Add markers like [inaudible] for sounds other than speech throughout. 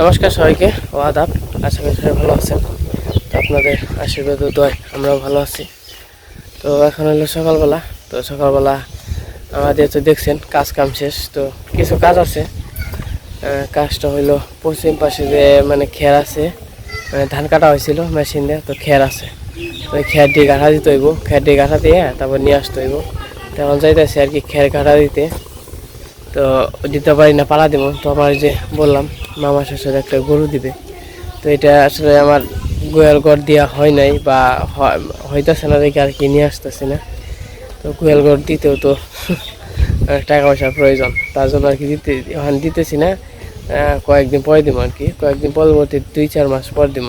নমস্কার সবাইকে, ও আদাব। আশা করি সবাই ভালো আছেন। তো আপনাদের আশীর্বাদ ও দোয়ায় আমরাও ভালো আছি। তো এখন হলো সকালবেলা। তো সকালবেলা আমাদের তো দেখছেন, কাজ কাম শেষ। তো কিছু কাজ আছে। কাজটা হইল পশ্চিম পাশে যে মানে খের আছে মানে ধান কাটা হয়েছিল মেশিন দিয়ে, তো খের আছে। ওই খের দিয়ে গাঁঠা দিতে হইব। খের দিয়ে গাঁঠা দিয়ে, তারপর নিয়ে আসতে হইব। তেমন যাইতেছে আর কি, খের গাঁঠা দিতে। তো দিতে পারি না, পালা দিব। তো আমার যে বললাম মামা শ্বশুর একটা গরু দিবে। তো এটা আসলে আমার গোয়াল ঘর দেওয়া হয় নাই বা হইতেছে না দেখে আর কি নিয়ে আসতেছে না। তো গোয়াল ঘর দিতেও তো [laughs] টাকা পয়সার প্রয়োজন, তার জন্য আর কি দিতে ওখানে দিতেছি না। কয়েকদিন পরে দিব আর কি, কয়েকদিন পরবর্তী দুই, চার মাস পর দিব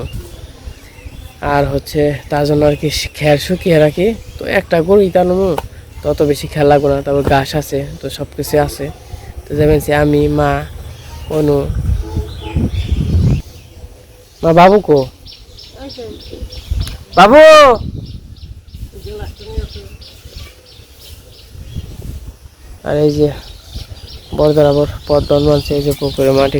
আর হচ্ছে তার জন্য আর কি খেয়াল শুকিয়ে রাখি, তো একটা গরু ইতানো তত বেশি খেয়াল লাগবে না, তারপর ঘাস আছে, তো সব কিছু আছে। তো যাবেন সে আমি, মা, অনু মা, বাবু কো? বাবু! আর এই যে বড় বড় পদ্ম মানছে এই যে পুকুরে মাটি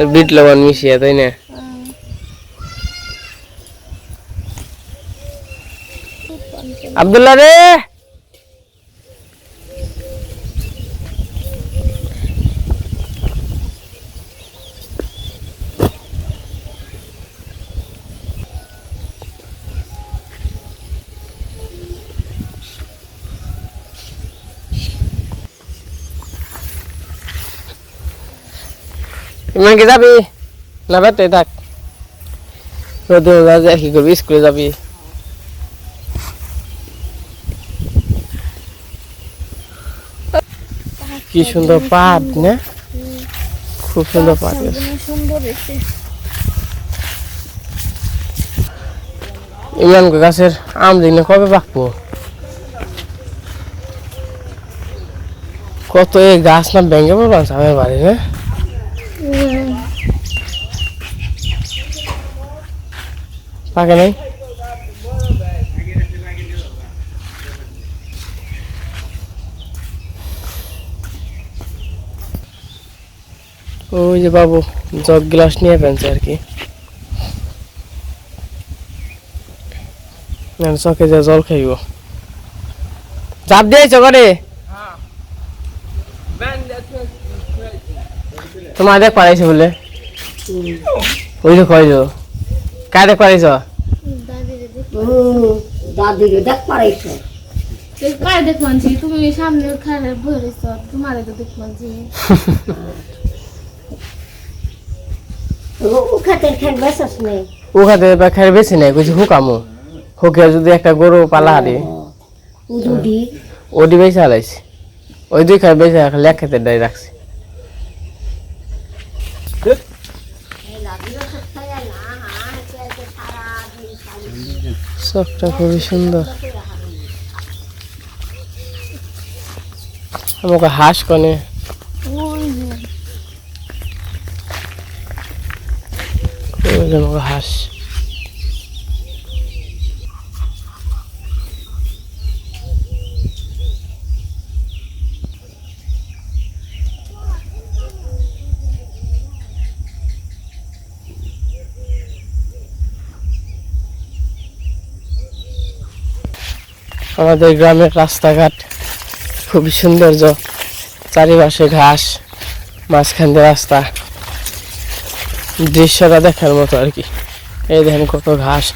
চাইবে বিট লবণ মিশিয়ে তাই না আব্দুল্লাহ রে ইমান কি যাবি? না বেতে থাক। রোদে রোদে কি করবি? স্কুলে যাবি। কি সুন্দর পাট না? খুব সুন্দর পাট ইমান গাছের আম দিনে কবে পাকবো? কত এই গাছ না ভেঙে পড়বা আমার বাড়ি, না? পাকে নাই? ওই যে বাবু, জগ গ্লাস নিয়ে ফেলছে আর কি। চকে যে, জল খাইব। চাপ দিয়েছ করে তোমার দেখ পারাইছে বলে। ওই যে কইল। কার দেখ পারাইছ দাদিরে দেখ পারাইছে কায় দেখ মানছি তুমি সামনে ভরেছ তোমার তো দেখ মানছি। খাই বেশি নাই কিছু হুকামো হুকে যদি একটা গরু পালা হারি। উদুডি ওডি বেশি হালাইছি ওই দুই খাই বেশি লেখ খেতে ডাই রাখছি। চকটা খুবই সুন্দর। আমাকে হাঁস কনে। আমাকে হাঁস। আমাদের গ্রামের রাস্তাঘাট খুবই সৌন্দর্য, চারিপাশে ঘাস, মাঝখান দিয়ে রাস্তা। দৃশ্যটা দেখার মতো আর কি। এই দেখেন কত ঘাস।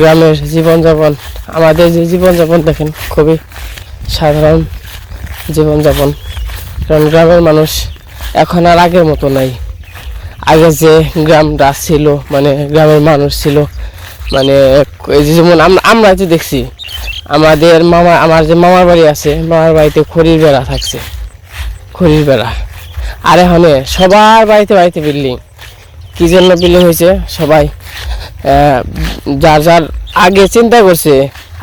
গ্রামের জীবনযাপন, আমাদের যে জীবনযাপন দেখেন খুবই সাধারণ জীবনযাপন। কারণ গ্রামের মানুষ এখন আর আগের মতো নাই। আগে যে গ্রামটা ছিল মানে গ্রামের মানুষ ছিল মানে যেমন আমরা যে দেখছি, আমাদের মামা আমার যে মামার বাড়ি আছে, মামার বাড়িতে খড়ির বেড়া থাকছে, খড়ির বেড়া। আর এখানে সবার বাড়িতে বাড়িতে বিল্ডিং। কি জন্য বিল্ডিং হয়েছে? সবাই যার যার আগে চিন্তা করছে,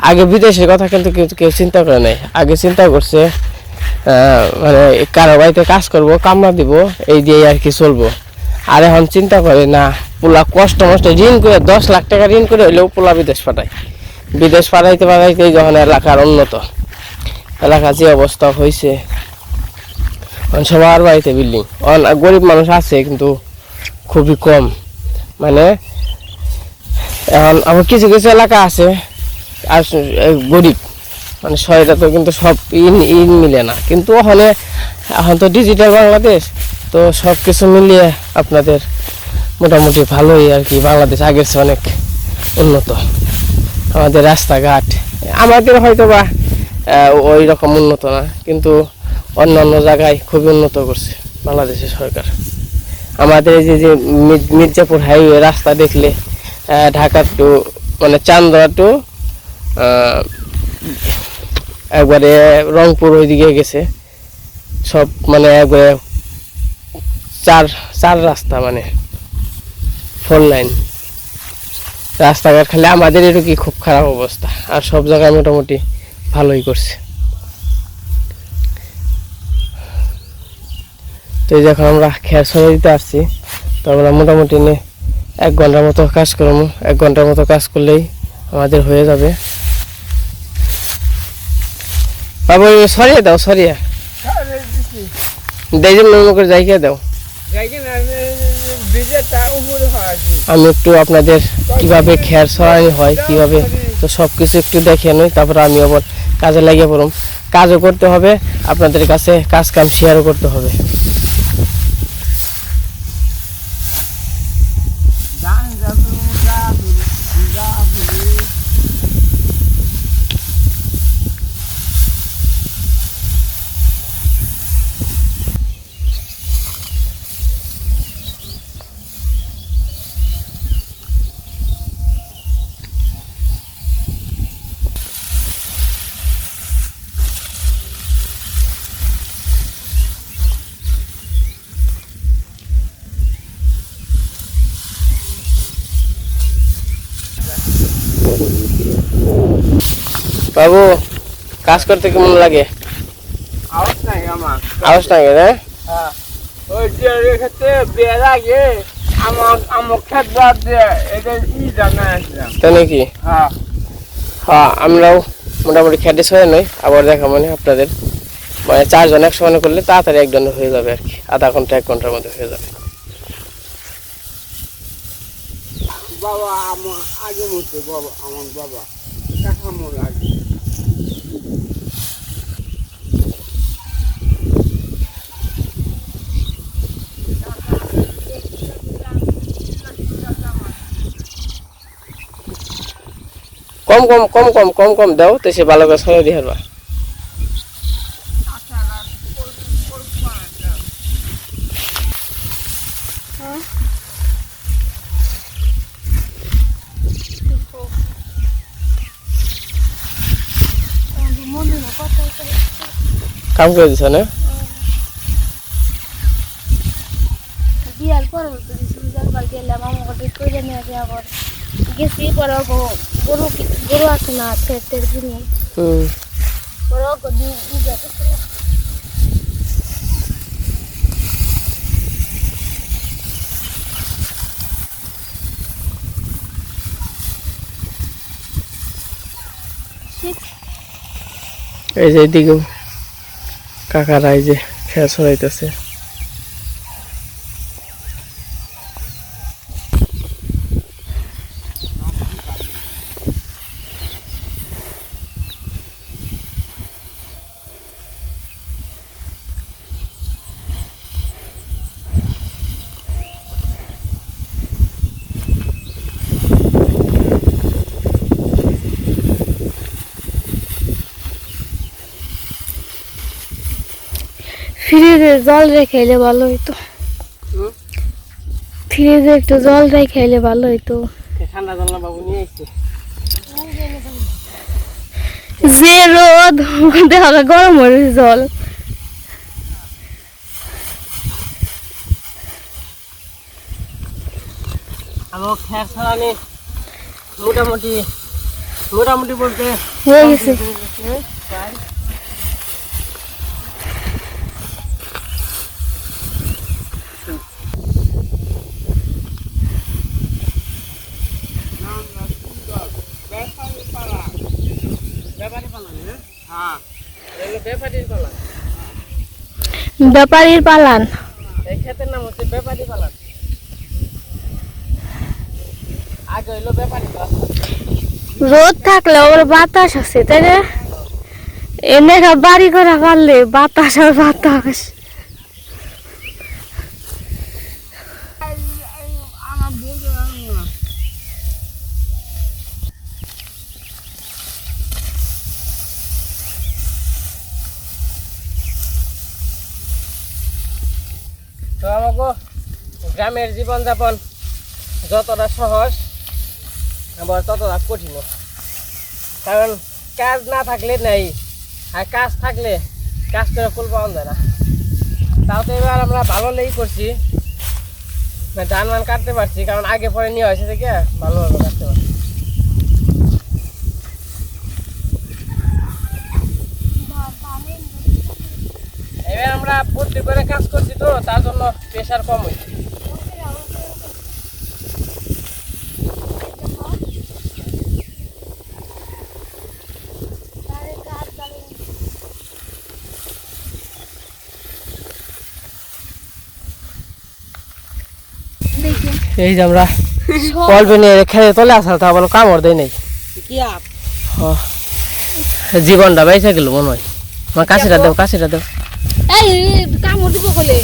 আগে বিদেশের কথা কিন্তু কেউ কেউ চিন্তা করে নাই। আগে চিন্তা করছে মানে কারও বাড়িতে কাজ করব কামড়া দিব, এই দিয়ে আর কি চলবো। আর এখন চিন্তা করে না। পোলা কষ্ট মষ্ট ঋণ করে, দশ লাখ টাকা ঋণ করে হইলেও পোলা বিদেশ পাঠায়। বিদেশ পাঠাইতে পাঠাইতে যখন এলাকার উন্নত। এলাকার যে অবস্থা হয়েছে সবার বাড়িতে বিল্ডিং। গরিব মানুষ আছে, কিন্তু খুবই কম। মানে এখন আবার কিছু কিছু এলাকা আছে, আর গরিব। মানে সহায়তা তো কিন্তু সব ইন ইন মিলে না। কিন্তু ওখানে, এখন তো ডিজিটাল বাংলাদেশ। তো সব কিছু মিলিয়ে আপনাদের মোটামুটি ভালোই আর কি। বাংলাদেশ আগের চেয়ে অনেক উন্নত। আমাদের রাস্তাঘাট আমাদের হয়তো বা ওই রকম উন্নত না কিন্তু অন্য অন্য জায়গায় খুবই উন্নত করছে বাংলাদেশের সরকার। আমাদের এই যে যে মির্জাপুর হাইওয়ে রাস্তা দেখলে আহ, ঢাকা টু মানে চান্দরা টু একবারে রংপুর ওইদিকে গেছে। সব মানে একবারে চার চার রাস্তা মানে ফোর লাইন রাস্তাঘাট খালি আমাদের এটুকু খুব খারাপ অবস্থা আর সব জায়গায় মোটামুটি ভালোই করছে। তো এই যখন আমরা খেয়ার সরে দিতে আসছি তো আমরা মোটামুটি নে এক ঘণ্টার মতো কাজ করব। এক ঘণ্টার মতো কাজ করলেই আমাদের হয়ে যাবে। বাবু সরিয়ে দাও সরিয়ে। দেই যে মনে করে জায়গা দাও। আমি একটু আপনাদের কীভাবে খেয়ার ছড়ানি হয়, কীভাবে? তো সব কিছু একটু দেখে নই, তারপর আমি আবার কাজে লাগিয়ে পড়ুম। কাজও করতে হবে, আপনাদের কাছে কাজ কাম শেয়ারও করতে হবে। বাবু কাজ করতে কেমন লাগে? আওয়াজ নাই আমার। আওয়াজ লাগে না ওই যে রেখেছে বের আগে আমার আমার খেত বাদ দিয়ে এটা ই জানা আসলাম তাই নাকি? হ্যাঁ। হ্যাঁ আমরাও মোটামুটি খেটে সয়ে নই আবার দেখা মানে আপনাদের। মানে চারজন একসঙ্গে করলে তাড়াতাড়ি একজন হয়ে যাবে আর কি আধা ঘণ্টা এক ঘণ্টার মধ্যে হয়ে যাবে। বাবা আমার আগে মতো বাবা আমার বাবা কাঠামো লাগে। কম কম কম কম কম কম দাও তো সে ভালো করে সরে দিয়ে কাম করে দিছ না? বিয়ার পরে গেলাম আমাকে করে নিয়ে যে আবার। গেছি পরে গরু গরু আছে না খেতের জিনিস হুম। পরে। শীত এই যে এদিকেও কাকারা রাইজে খেয়া ছড়াইতেছে। ফ্রিজে জল রেখে এলে ভালো হইতো? ফ্রিজে একটু জল রেখে এলে ভালো হইতো। ঠান্ডা জল না বাবু নিয়ে এসছে যে রোদ দেখা গরম হয়েছে জল। আমার খ্যার ছাড়ানি মোটামুটি মোটামুটি বলতে হয়ে গেছে ব্যাপারী পালান হ্যাঁ এগুলো ব্যাপারীর পালান ব্যাপারীর পালান। এই ক্ষেতের নাম হচ্ছে ব্যাপারী পালান। আগে হইল ব্যাপারী পালান। রোদ থাকলে ওর বাতাস আছে তাই না? এনে বাড়ি করা পারলে বাতাস আর বাতাস তো আমাকে গ্রামের জীবনযাপন যতটা সহজ, আবার ততটা কঠিন কারণ কাজ না থাকলে নেই, আর কাজ থাকলে কাজ করে ফুল পাওয়া যায় না। তাও তো এবার আমরা ভালো লেই করছি ধান মান কাটতে পারছি, কারণ আগে পরে নিয়ে হয়েছে থেকে ভালোভাবে কাটতে পারছি। এবার আমরা বুদ্ধি করে কাজ করছি তো, তার জন্য প্রেশার কম হয়েছে। এই যে আমরা অল্প নিয়ে খেয়ে চলে আসা তা বলো কামড় দেয় নাই। হ্যাঁ। জীবনটা বেঁচে গেল মনে হয়। আমার কাশিটা দেও কাশিটা দেও। এই কামড় দিব বলে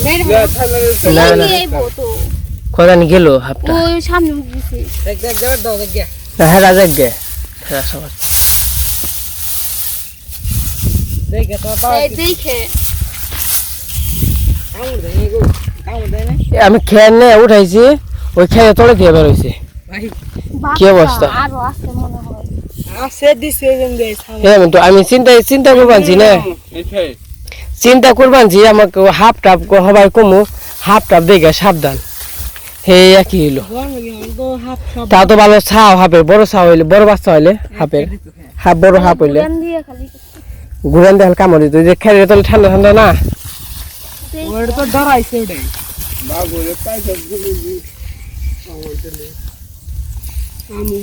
না না কোথায় গেল হাফটা হ্যাঁ রাজা গে। সবার। আমি খেয়ে উঠাইছি। ওই খেয়ে তোলে দিয়ে বেরোইছে কি অবস্থা? মনে হয়। হ্যাঁ আমি চিন্তা চিন্তা করবানছি না। চিন্তা করবানছি আমাকে হাফ টাপ হবাই কমু হাফ টাপ দেখে সাবধান। হে একই হইল। তা তো ভালো ছাও হাফের বড় ছাও হইলে বড় বাচ্চা হইলে হাফের হাফ বড় হাফ হইলে। গান দিয়ে কামড় দিত। যে খেলে তোলে ঠান্ডা ঠান্ডা না।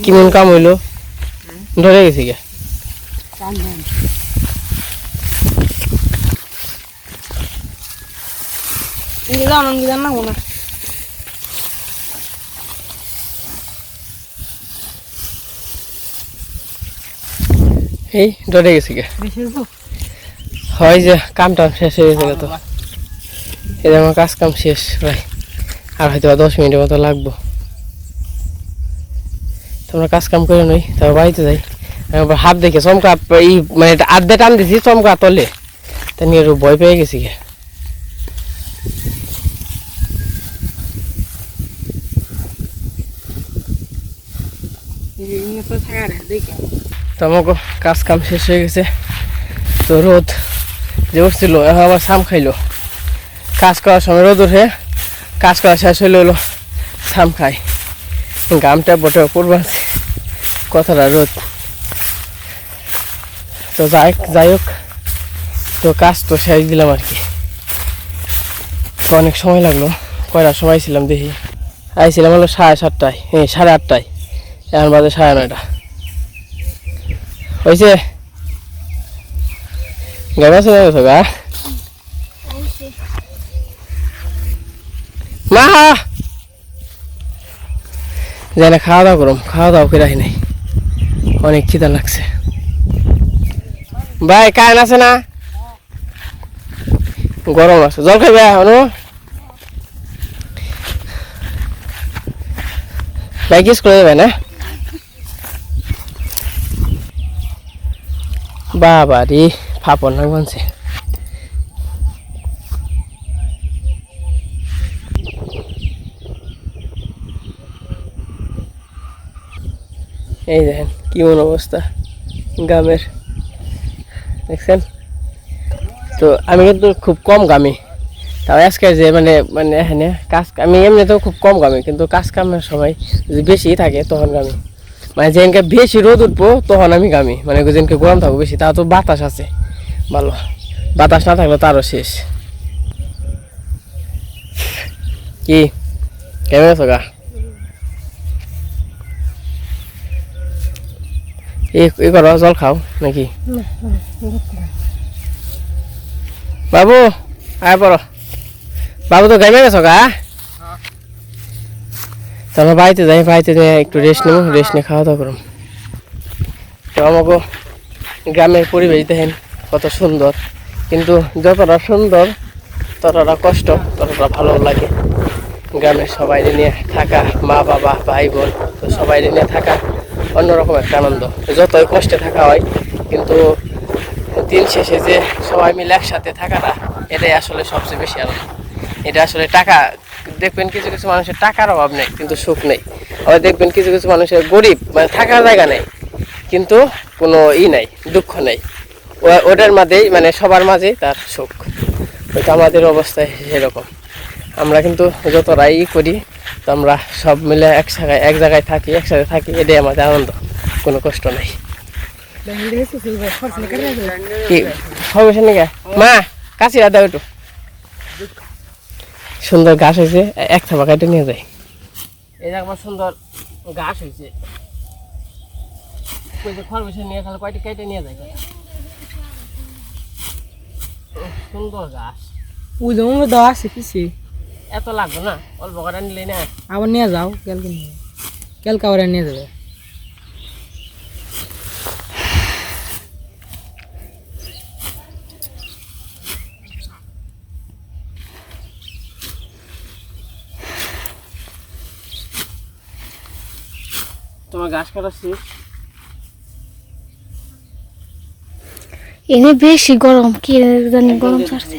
কিমন কাম হইল? ধরে গেছি গে এই ধরে গেছি গে হয় যে কামটা শেষ হয়ে গেছে তো। যে আমার কাজ কাম শেষ প্রায় আর হয়তো দশ মিনিটের মতো লাগবো। তোমরা কাজ কাম করে নই, তারপর বাড়িতে যাই। হাত দেখে চমকা এই মানে আধে টান দিছি, চমকা তলে। তা নিয়ে ভয় পেয়ে গেছি গে তো আমাকে কাজ কাম শেষ হয়ে গেছে। তো রোদ যে উঠছিল, এখন আবার সাম খাইলো। কাজ করার সময় রোদ উঠে কাজ করা শেষ হইল হলো সাম খাই। গামটা বটে পড়বাছি কথাটা রোদ। তো যাই যাই হোক তো কাজ তো শেষ দিলাম আর কি। তো অনেক সময় লাগল কয়টার সময় ছিলাম দেখি। আইছিলাম হলো সাড়ে সাতটায় হ্যাঁ সাড়ে আটটায় এখন বাজে সাড়ে নয়টা। হয়েছে গাড়ি আছে না গা? মা! যাই না খাওয়া দাওয়া করুম। খাওয়া দাওয়া করে নাই। অনেক খিদা লাগছে। ভাই, কারেন্ট আছে না? গরম আছে। জল খাইবে অনু ভাই কিস করে যাবে না? বাবা রে ফাপড় না বানছে। এই দেখেন কি মন অবস্থা, গ্রামের। দেখছেন? তো আমি কিন্তু খুব কম গামি তাও আজকে যে মানে মানে এখানে কাজ, আমি এমনিতেও খুব কম গামি কিন্তু কাজ কামের সময় যদি বেশি থাকে, তখন গামি মানে যেদিনকে বেশি রোদ উঠবো, তখন আমি গামি মানে যেদিনকে গরম থাকব বেশি, তাও তো বাতাস আছে। ভালো। বাতাস না থাকলে তারও শেষ। কি? কেমন আছো গা? এই এই করো জল খাও নাকি? বাবু আয় পড়ো বাবু তো গাইমে গেছো গা? চলো বাড়িতে যাই বাড়িতে যাই একটু রেস্ট নেব রেস্ট নিয়ে খাওয়া দাওয়া করুন তো আমাকে গ্রামের পরিবেশ দেখেন কত সুন্দর। কিন্তু যতটা সুন্দর ততটা কষ্ট ততটা ভালো লাগে। গ্রামের সবাই নিয়ে থাকা মা বাবা ভাই বোন তো সবাই নিয়ে থাকা অন্যরকম একটা আনন্দ। যতই কষ্টে থাকা হয়, কিন্তু দিন শেষে যে সবাই মিলে একসাথে থাকাটা, এটাই আসলে সবচেয়ে বেশি আনন্দ। এটা আসলে টাকা, দেখবেন কিছু কিছু মানুষের টাকার অভাব নেই, কিন্তু সুখ নেই। আবার দেখবেন কিছু কিছু মানুষের গরিব মানে থাকার জায়গা নেই, কিন্তু কোনো ই নাই, দুঃখ নেই। ওটার মাঝেই মানে সবার মাঝেই তার সুখ। তো আমাদের অবস্থায় সেরকম। আমরা কিন্তু যতটাই ই করি তো আমরা সব মিলে এক জায়গায় এক জায়গায় থাকি একসাথে থাকি এটাই আমাদের আনন্দ। কোনো কষ্ট নেই। কি? মা কাছে দাও একটু। সুন্দর ঘাস হয়েছে এক থাবা কাটে নিয়ে যাই। এই দেখো সুন্দর ঘাস হয়েছে। খরগোশের নিয়ে খালে কয়টা কেটে নিয়ে যায় সুন্দর ঘাস। ওই যেমন দেওয়া আছে কিছু এত লাগবে না অল্প করে নিলে না। আবার নিয়ে যাও কালকে নিয়ে কালকে আবার নিয়ে যাবে। তোমার ঘাস কাটা শেষ? এনে বেশি গরম কি জানি গরম ছাড়ছে।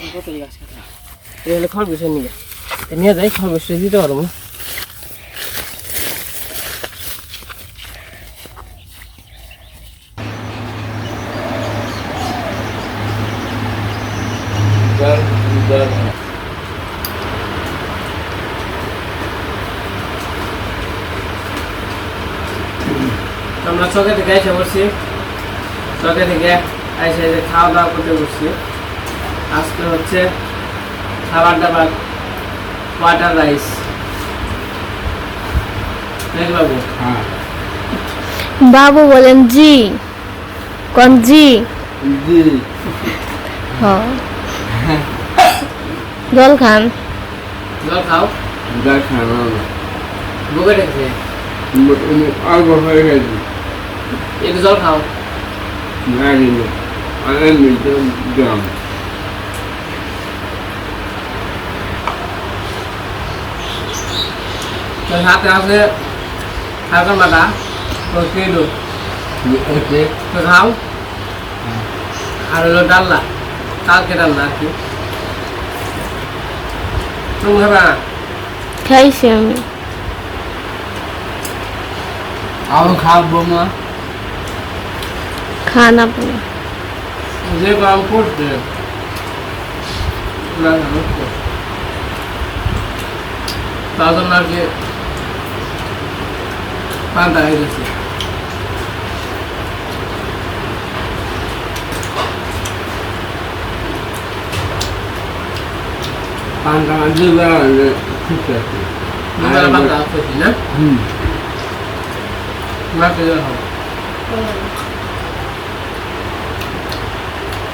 এই হলো খরগোশের নিয়ে। এ নিয়ে যাই খরগোশে দিতে পারব আমরা চকে থেকে এসে বসছি চকে থেকে যে খাওয়া দাওয়া করতে বসছি। আজকে হচ্ছে খাবার দাবার ওয়াটার রাইস বাবু বাবু বলেন জি। কোন জি? জি। হ্যাঁ জল খান। জল খাও। দেখা না বুকে রেখেছে। অল্প হয়ে গেছে। একটু জল খাও। নারী আনন্দিত গ্রাম তো সাথে আছে হালকা মাটা তো কেলো ওকে তো খাও আর হলো ডাল্লা কালকে ডাল্লা আর কি তুমি খাবা খাইছি আমি আরও খাব মা খান আপনি যে গরম পড়ছে না, না, বুঝতে। তার জন্য আর কি পান্তা হয়ে গেছে। পান্তা দিবে ঠিক আছে। পান্তা খেয়েছি না? হুম। মাকে দেওয়া হবে।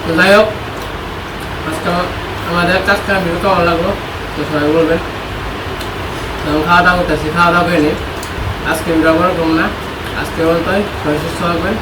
তো যাই হোক আজকে আমা- আমাদের কাজটা ভিডিও কেমন লাগল। তো সবাই বলবেন। খাওয়া দাওয়া করতেছি খাওয়া দাওয়া করে নিই। আজকে আমরা আবার কম না। আজকে বলতে হয় ছয় থাকবেন